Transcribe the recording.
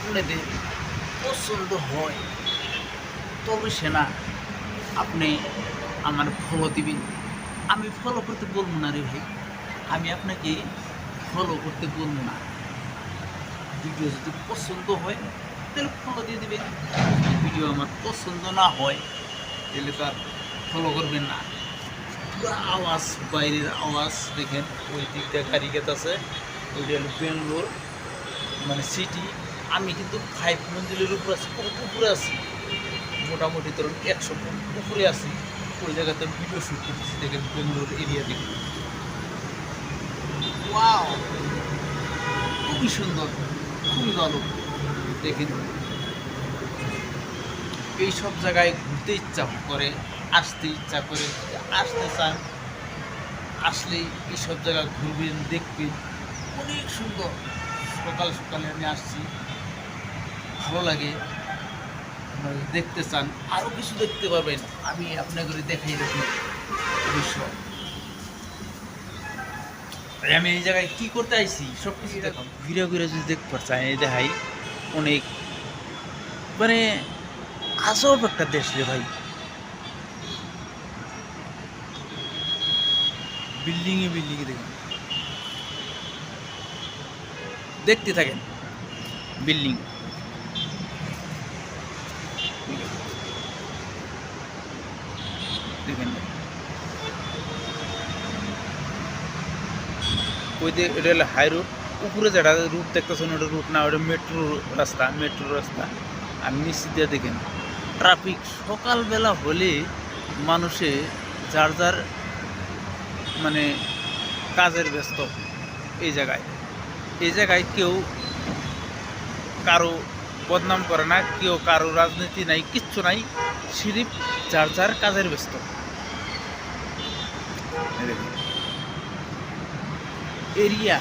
আপনাদের পছন্দ হয়, তবে সে না, আপনি আমার ফলো দিবেন। আমি ফলো করতে বলব না রে ভাই। আমি আপনাকে ফলো করতে বলব না। ভিডিও যদি পছন্দ হয়, তাহলে ফলো দিয়ে দেবেন। ভিডিও আমার পছন্দ না হয়, তাহলে তো আর ফলো করবেন না। পুরো আওয়াজ, বাইরের আওয়াজ দেখেন, ওই দিকটা গাড়ি আছে ওইটা হলো বেঙ্গলোর মানে সিটি আমি কিন্তু ফাইভ মঞ্জিলের উপরে আছি উপরে আছি। মোটামুটি ধরুন একশো উপরে আছি। ওই জায়গাতে ভিডিও শ্যুট করতেছি, দেখেন বেঙ্গলোর এরিয়া ওয়াও খুবই সুন্দর, খুবই ভালো। দেখেন। এই সব জায়গায় ঘুরতে ইচ্ছা করে, আসতে ইচ্ছা করে, আসতে চান আসলেই এইসব জায়গা ঘুরবেন, দেখবেন। অনেক সুন্দর। সকাল সকালে আমি আসছি। ভালো লাগে দেখতে চান আরও কিছু দেখতে পাবেন, আমি আপনাকে দেখাই রাখি অবশ্য আমি এই জায়গায় কি করতে আইছি? সব কিছু দেখো ঘুরে ঘুরে যদি দেখতে পাচ্ছেন এই দেখাই। অনেক মানে আজব একটা দেশ রে ভাই। বিল্ডিংয়ে বিল্ডিংয়ে দেখুন। দেখতে থাকেন, বিল্ডিং। দেখেন ওই যে এটা হাই রুট উপরে যেটা রুট দেখতেছেন, ওটা রুট না, ওটা মেট্রো রাস্তা মেট্রো রাস্তা। আর নিচে দিয়ে দেখেন ট্রাফিক সকালবেলা হলে মানুষে যার যার মানে কাজের ব্যস্ত এই জায়গায়। এই জায়গায় কেউ কারও বদনাম করে না, কেউ কারও রাজনীতি নাই, কিচ্ছু নাই সিরিপ যার যার কাজের ব্যস্ত। এই দেখুন। এরিয়া